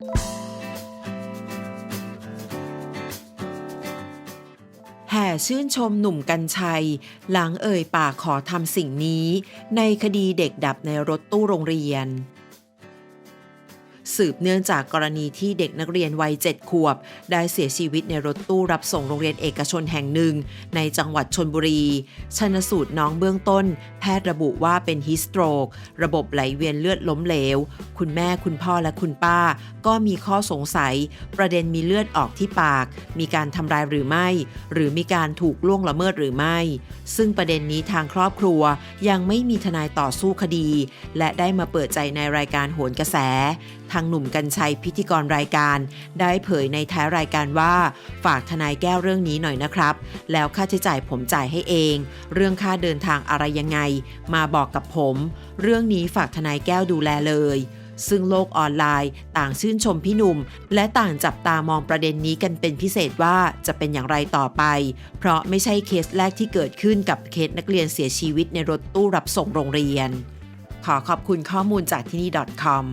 แห่ชื่นชมหนุ่มกัญชัย หลังเอ่ยปากขอทำสิ่งนี้ ในคดีเด็กดับในรถตู้โรงเรียน สืบเนื่องจากกรณีที่เด็กนักเรียนวัย7ขวบ ได้เสียชีวิตในรถตู้รับส่งโรงเรียนเอกชนแห่งหนึ่ง ในจังหวัดชนบุรี ชนสูตรน้องเบื้องต้น แพทย์ระบุว่าเป็นฮิสโตรก ระบบไหลเวียนเลือดล้มเหลว คุณแม่คุณพ่อและคุณป้า ก็มีข้อสงสัย ประเด็นมีเลือดออกที่ปาก มีการทำร้ายหรือไม่ หรือมีการถูกล่วงละเมิดหรือไม่ ซึ่งประเด็นนี้ทางครอบครัวยังไม่มีทนายต่อสู้คดี และได้มาเปิดใจในรายการโหนกระแสทางหนุ่มกัญชัยพิธีกรรายการ ได้เผยในท้ายรายการว่าฝากทนายแก้วเรื่องนี้หน่อยนะครับ แล้วค่าใช้จ่ายผมจ่ายให้เอง เรื่องค่าเดินทางอะไรยังไง มาบอกกับผม เรื่องนี้ฝากทนายแก้วดูแลเลยซึ่งโลกออนไลน์ต่างชื่นชมพี่หนุ่ม และต่างจับตามองประเด็นนี้กันเป็นพิเศษว่าจะเป็นอย่างไรต่อไป เพราะไม่ใช่เคสแรกที่เกิดขึ้นกับเคสนักเรียนเสียชีวิตในรถตู้รับส่งโรงเรียน ขอขอบคุณข้อมูลจากที่นี่ .com